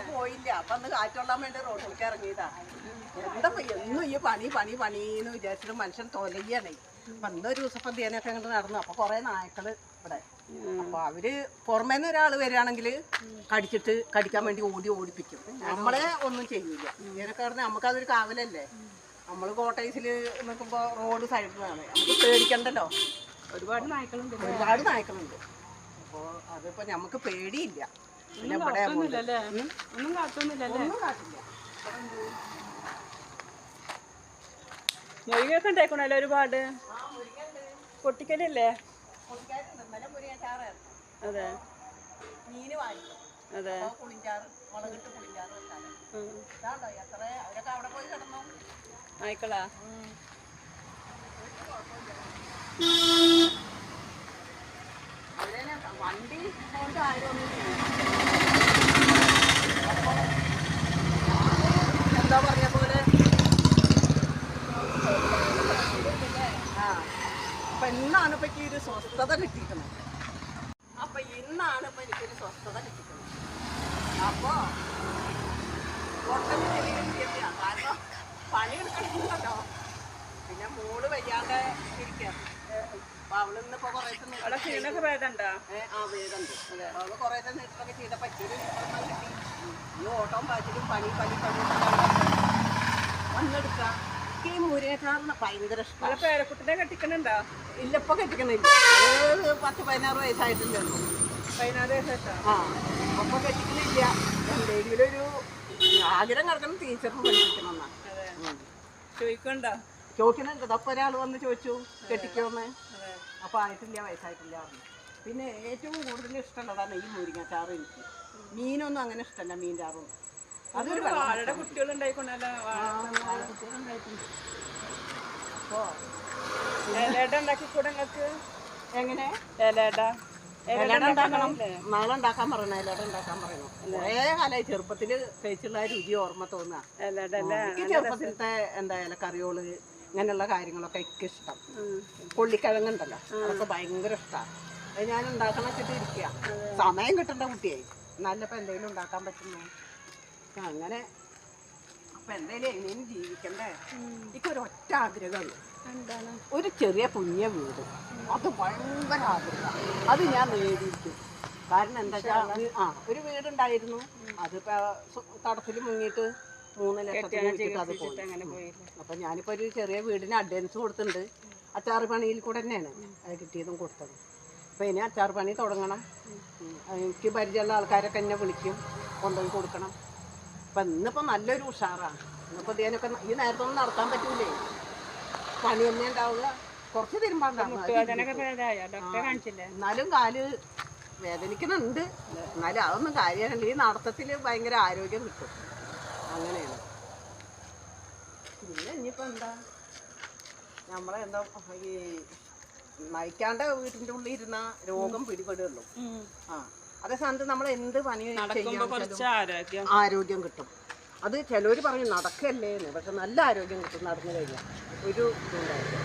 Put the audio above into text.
ഇന്ന് പോയില്ല. അപ്പൊ അന്ന് കാറ്റൊള്ളാൻ വേണ്ടി റോഡിലേക്ക് ഇറങ്ങിയതാ. എന്താ എന്നും ഈ പണി പണി പണി എന്ന് വിചാരിച്ചിട്ട് മനുഷ്യൻ തൊലയ്യാണേ അപ്പൊ ഇന്നൊരു ദിവസം ധ്യാനൊക്കെ അങ്ങോട്ട് നടന്നു. അപ്പൊ കൊറേ നായ്ക്കൾ ഇവിടെ. അപ്പൊ അവർ പുറമേന്ന് ഒരാൾ വരികയാണെങ്കിൽ കടിച്ചിട്ട് കടിക്കാൻ വേണ്ടി ഓടി ഓടിപ്പിക്കും. നമ്മളെ ഒന്നും ചെയ്യൂല. ഇങ്ങനെയൊക്കെ പറഞ്ഞാൽ നമുക്കതൊരു കാവലല്ലേ? നമ്മൾ കോട്ടേഴ്സിൽ നിൽക്കുമ്പോൾ റോഡ് സൈഡിലാണ്. നമുക്ക് പേടിക്കണ്ടല്ലോ? ഒരുപാട് നായ്ക്കളുണ്ട്. ഒരുപാട് നായ്ക്കളുണ്ട്. അപ്പോൾ അതിപ്പോ നമുക്ക് പേടിയില്ല. പിന്നെ ഇവിടെ ഒന്നും മുരിങ്ങൊക്കെ ഉണ്ടായിക്കണല്ലോ ഒരുപാട്? പൊട്ടിക്കലല്ലേ. അതെ. മീന് അതെ. ആയിക്കോളാ പുളിഞ്ചാറ് മുളകിട്ട് പുളിഞ്ചാറ് വെച്ചാൽ ഉം. ഇതാണ്ടോ എത്ര? അവരൊക്കെ അവിടെ പോയി കിടന്നു. ആയിക്കളാ? വണ്ടി കൊണ്ട് ആരും ഒന്നും ചെയ്യില്ല. അപ്പൊ എന്താ പറഞ്ഞ പോലെ അപ്പൊ ഇന്നാണ് ഇപ്പൊ എനിക്ക് ഒരു സ്വസ്ഥത കിട്ടിയിരിക്കുന്നത്. അപ്പൊ ഇന്നാണ് ഇപ്പൊ എനിക്കൊരു സ്വസ്ഥത കിട്ടിയിരിക്കുന്നത്. അപ്പൊ ഒട്ടൊന്നും ശരിയാ കാരണം പണിയെടുക്കണമല്ലോ. പിന്നെ മോൾ വയ്യാതെ ഇരിക്കാം. അപ്പൊ അവളിന്നിപ്പോ കുറേ ക്ഷീണൊക്കെ ഏ, ആ വേഗമുണ്ട് അവൾ കുറേ നീട്ടൊക്കെ ചെയ്ത ഒരെണ്ണം കിട്ടി. ഈ പാച്ചിലും പണി പണി പണി. വന്നെടുക്കാം ഈ മുരേക്കാരന് ഭയങ്കര ഇഷ്ടം. പേരക്കുട്ടിനെ കെട്ടിക്കണുണ്ടോ ഇല്ല ഇപ്പൊ കെട്ടിക്കണില്ല അത് പത്ത് പതിനാറ് വയസ്സായിട്ടുണ്ടല്ലോ പതിനാറ് വയസ്സാ ആ അപ്പൊ കെട്ടിക്കണില്ല എന്തെങ്കിലും ഒരു ആഗ്രഹം കിടക്കണം ടീച്ചറിന് പഠിപ്പിക്കണം എന്നാ അതെ. ചോദിക്കണ്ടോ ചോദിക്കണുണ്ട് അപ്പൊ ഒരാൾ വന്ന് ചോദിച്ചു കെട്ടിക്കോന്ന് അപ്പൊ ആയിട്ടില്ല വയസ്സായിട്ടില്ല പിന്നെ ഏറ്റവും കൂടുതൽ ഇഷ്ടമുള്ളതാണ് ഈ മുരിങ്ങച്ചാറ് എനിക്ക്. മീനൊന്നും അങ്ങനെ ഇഷ്ടമല്ല മീൻ ചാറൊന്നും അതൊരു വാഴയുടെ കുട്ടികൾ ഉണ്ടായിക്കൊണ്ടല്ലോ ഇലയുടെ ഉണ്ടാക്കി കൂടെ നിങ്ങൾക്ക് എങ്ങനെ? ഇലയുടെ ഇലട ഉണ്ടാക്കണം. നാളെ ഉണ്ടാക്കാൻ പറയണം ഇലട ഉണ്ടാക്കാൻ പറയണം. കുറേ കാലമായി ചെറുപ്പത്തിൽ കഴിച്ചുള്ള രുചി ഓർമ്മ തോന്നുക ഇലയുടെ എനിക്ക് ചെറുപ്പത്തിലത്തെ എന്താ ഇലക്കറിയോൾ ഇങ്ങനെയുള്ള കാര്യങ്ങളൊക്കെ എനിക്ക് ഇഷ്ടം. കൊള്ളിക്കിഴങ്ങുണ്ടല്ലോ അതൊക്കെ ഭയങ്കര ഇഷ്ടമാണ് അത് ഞാൻ ഉണ്ടാക്കണം വെച്ചിട്ട് ഇരിക്കുക സമയം കിട്ടണ്ട കുട്ടിയെ. നല്ലപ്പോൾ എന്തെങ്കിലും ഉണ്ടാക്കാൻ പറ്റുന്നു? അങ്ങനെ അപ്പം എന്തായാലും എങ്ങനെയും ജീവിക്കണ്ടേ? എനിക്കൊരു ഒറ്റ ആഗ്രഹമുള്ളൂ. എന്താണ്? ഒരു ചെറിയ പുണ്യ വീട്. അത് ഭയങ്കര ആഗ്രഹം. അത് ഞാൻ നേടിയിരിക്കും. കാരണം എന്താ വെച്ചാൽ ആ ഒരു വീടുണ്ടായിരുന്നു. അതിപ്പോ തടത്തിൽ മുങ്ങിയിട്ട് മൂന്ന് ലക്ഷത്തിന് വിറ്റിട്ട് അത് പോയി. അപ്പം ഞാനിപ്പോൾ ഒരു ചെറിയ വീടിന് അഡ്വാൻസ് കൊടുത്തിട്ടുണ്ട്. അച്ചാറ് പണിയിൽ കൂടെ തന്നെയാണ് അത് കിട്ടിയതും കൊടുത്തത്. അപ്പോൾ ഇനി അച്ചാറ് പണി തുടങ്ങണം. അത് എനിക്ക് പരിചയമുള്ള ആൾക്കാരൊക്കെ എന്നെ വിളിക്കും. കൊണ്ടുപോയി കൊടുക്കണം. അപ്പം ഇന്നിപ്പോൾ നല്ലൊരു ഉഷാറാണ്. ഇന്നിപ്പോൾ ഇതിനൊക്കെ ഈ നേരത്തൊന്നും നടത്താൻ പറ്റൂലേ. പണി തന്നെ ഉണ്ടാവുക. കുറച്ച് കാണിച്ചില്ലേ? എന്നാലും കാൽ വേദനിക്കുന്നുണ്ട്. എന്നാലും അതൊന്നും കാര്യമല്ല ഈ നടത്തത്തിൽ ഭയങ്കര ആരോഗ്യം കിട്ടും. അങ്ങനെയാണ്. പിന്നെ ഇനിയിപ്പോൾ എന്താ? നമ്മളെ എന്താ ഈ നയിക്കാണ്ട് വീട്ടിന്റെ ഉള്ളിൽ ഇരുന്ന രോഗം പിടിപെടുള്ളൂ ആ. അതേ സ്ഥാനത്ത് നമ്മൾ എന്ത് പണി ചെയ്യാൻ ആരോഗ്യം. കിട്ടും. അത് ചിലവർ പറഞ്ഞു നടക്കല്ലേന്ന് പക്ഷെ നല്ല ആരോഗ്യം കിട്ടും നടന്നു കഴിഞ്ഞാൽ ഒരു ഇതുണ്ടാവില്ല.